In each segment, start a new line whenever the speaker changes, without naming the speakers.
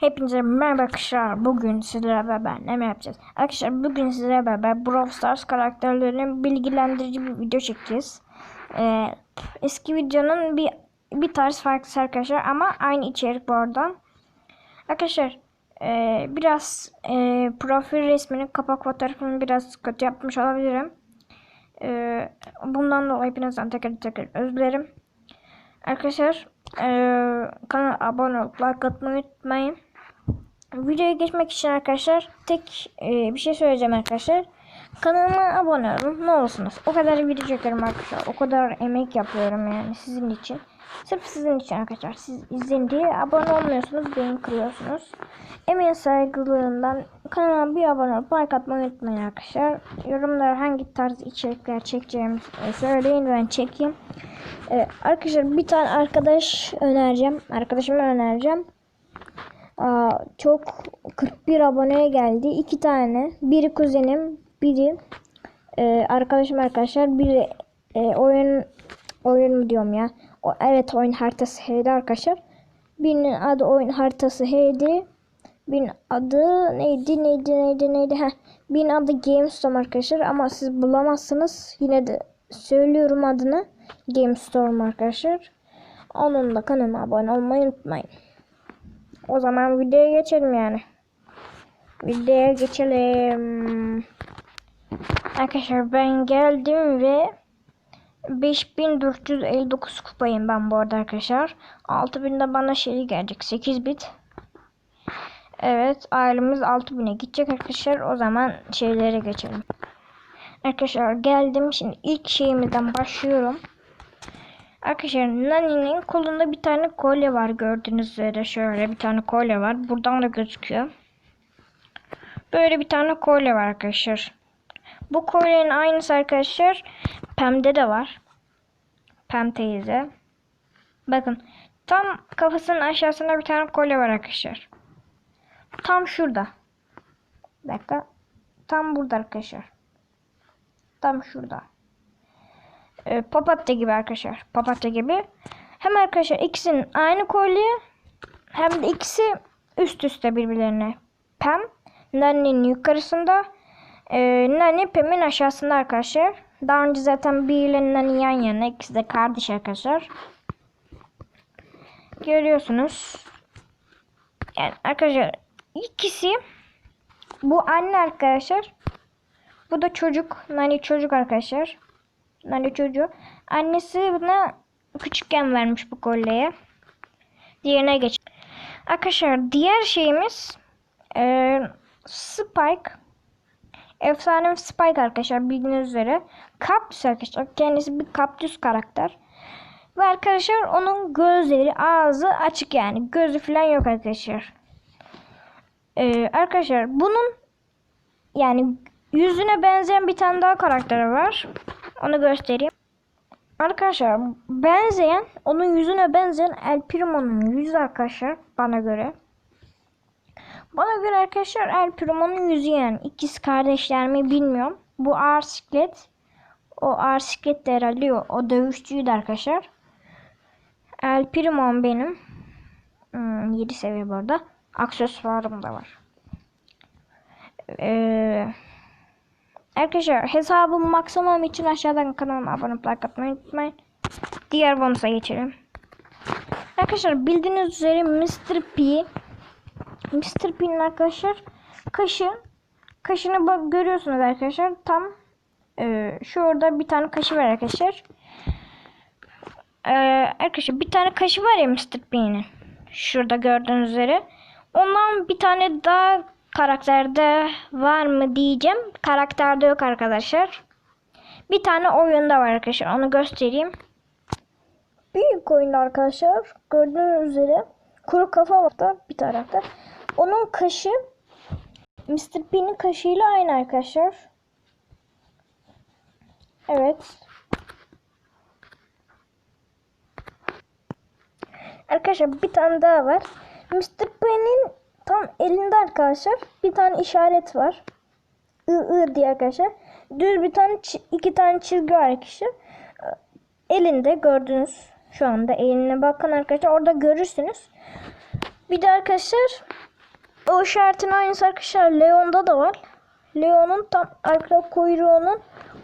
Hepinize merhaba arkadaşlar. Bugün sizlerle beraber ne yapacağız? Arkadaşlar bugün sizlerle beraber Brawl Stars karakterlerinin bilgilendirici bir video çekeceğiz. Ee, eski videonun bir bir tarz farklı arkadaşlar ama aynı içerik bu arada. Arkadaşlar e, biraz e, profil resminin kapak fotoğrafını biraz kötü yapmış olabilirim. E, bundan dolayı hepinizden tekrar tekrar özür dilerim. Arkadaşlar eee kanala abone olup like atmayı unutmayın. Videoya geçmek için arkadaşlar tek eee, bir şey söyleyeceğim arkadaşlar. Kanalıma abone olun ne olursunuz. O kadar video çekiyorum arkadaşlar. O kadar emek yapıyorum yani sizin için. Sırf sizin için arkadaşlar. Siz izleyin diye abone olmuyorsunuz. Beni kırıyorsunuz. Emeğe saygılığından kanalıma bir abone olup like atmayı unutmayın arkadaşlar. Yorumlara hangi tarz içerikler çekeceğimi e, söyleyin ben çekeyim. Ee, arkadaşlar bir tane arkadaş önereceğim. Arkadaşıma önereceğim. Çok 41 aboneye geldi. İki tane. Biri kuzenim, biri e, arkadaşım arkadaşlar. Biri e, oyun oyun mu diyorum ya. O, evet oyun haritası H'di arkadaşlar. Birinin adı oyun haritası H'di. Birinin adı neydi neydi neydi neydi. Heh. Birinin adı GameStorm arkadaşlar. Ama siz bulamazsınız. Yine de söylüyorum adını. GameStorm arkadaşlar. Onun da kanalıma abone olmayı unutmayın. O zaman videoya geçelim yani. Videoya geçelim. Arkadaşlar ben geldim ve 5459 kupayım ben bu arada arkadaşlar. 6000'de bana şey gelecek 8 bit. Evet ailemiz 6000'e gidecek arkadaşlar. O zaman şeylere geçelim. Arkadaşlar geldim. Şimdi ilk şeyimizden başlıyorum. Arkadaşlar Nani'nin kolunda bir tane kolye var gördüğünüz üzere şöyle bir tane kolye var. Buradan da gözüküyor. Böyle bir tane kolye var arkadaşlar. Bu kolyenin aynısı arkadaşlar Pem'de de var. Pem teyze. Bakın tam kafasının aşağısında bir tane kolye var arkadaşlar. Tam şurada. Bir dakika. Tam burada arkadaşlar. Tam şurada. Ee, papatya gibi arkadaşlar. Papatya gibi. Hem arkadaşlar ikisinin aynı kolye hem de ikisi üst üste birbirlerine. Pem Nani'nin yukarısında e, Nani Pem'in aşağısında arkadaşlar. Daha önce zaten bir yan yana. ikisi de kardeş arkadaşlar. Görüyorsunuz. Yani arkadaşlar ikisi bu anne arkadaşlar. Bu da çocuk. Nani çocuk arkadaşlar. Nani çocuğu. Annesi buna küçükken vermiş bu kolyeye. Diğerine geç. Arkadaşlar diğer şeyimiz e, Spike. Efsane Spike arkadaşlar bildiğiniz üzere. Kaktüs arkadaşlar. Kendisi bir kaktüs karakter. Ve arkadaşlar onun gözleri ağzı açık yani. Gözü falan yok arkadaşlar. Ee, arkadaşlar bunun yani yüzüne benzeyen bir tane daha karakteri var. Onu göstereyim. Arkadaşlar benzeyen onun yüzüne benzeyen El Primo'nun yüzü arkadaşlar bana göre. Bana göre arkadaşlar El Primo'nun yüzü yani. İkiz kardeşler mi bilmiyorum. Bu ağır siklet. O ağır siklet de herhalde o, o dövüşçüydü arkadaşlar. El Primo'm benim. Hmm, 7 seviye bu. Aksesuarım da var. Eee... Arkadaşlar hesabım maksimum için aşağıdan kanalıma abone olup like atmayı unutmayın. Diğer bonusa geçelim. Arkadaşlar bildiğiniz üzere Mr. P Mr. P'nin arkadaşlar kaşı kaşını bak görüyorsunuz arkadaşlar tam e, şurada bir tane kaşı var arkadaşlar. E, arkadaşlar bir tane kaşı var ya Mr. P'nin. Şurada gördüğünüz üzere. Ondan bir tane daha karakterde var mı diyeceğim. Karakterde yok arkadaşlar. Bir tane oyunda var arkadaşlar. Onu göstereyim. Büyük oyunda arkadaşlar. Gördüğünüz üzere kuru kafa var da bir tarafta. Onun kaşı Mr. P'nin kaşıyla aynı arkadaşlar. Evet. Arkadaşlar bir tane daha var. Mr. P'nin tam elinde arkadaşlar bir tane işaret var. I, I diye arkadaşlar. Düz bir tane iki tane çizgi var arkadaşlar. Elinde gördüğünüz şu anda eline bakın arkadaşlar orada görürsünüz. Bir de arkadaşlar O işaretin aynısı arkadaşlar Leon'da da var. Leon'un tam arka kuyruğunun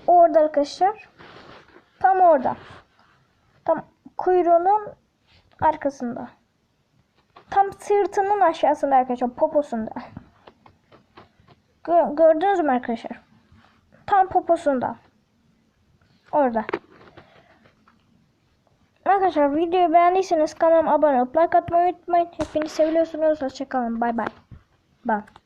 orada arkadaşlar. Tam orada. Tam kuyruğunun arkasında. Tam sırtının aşağısında arkadaşlar. Poposunda. Gö- gördünüz mü arkadaşlar? Tam poposunda. Orada. Arkadaşlar videoyu beğendiyseniz kanalıma abone olup like atmayı unutmayın. Hepinizi seviyorsunuz. Hoşçakalın. Bay bay. Bye.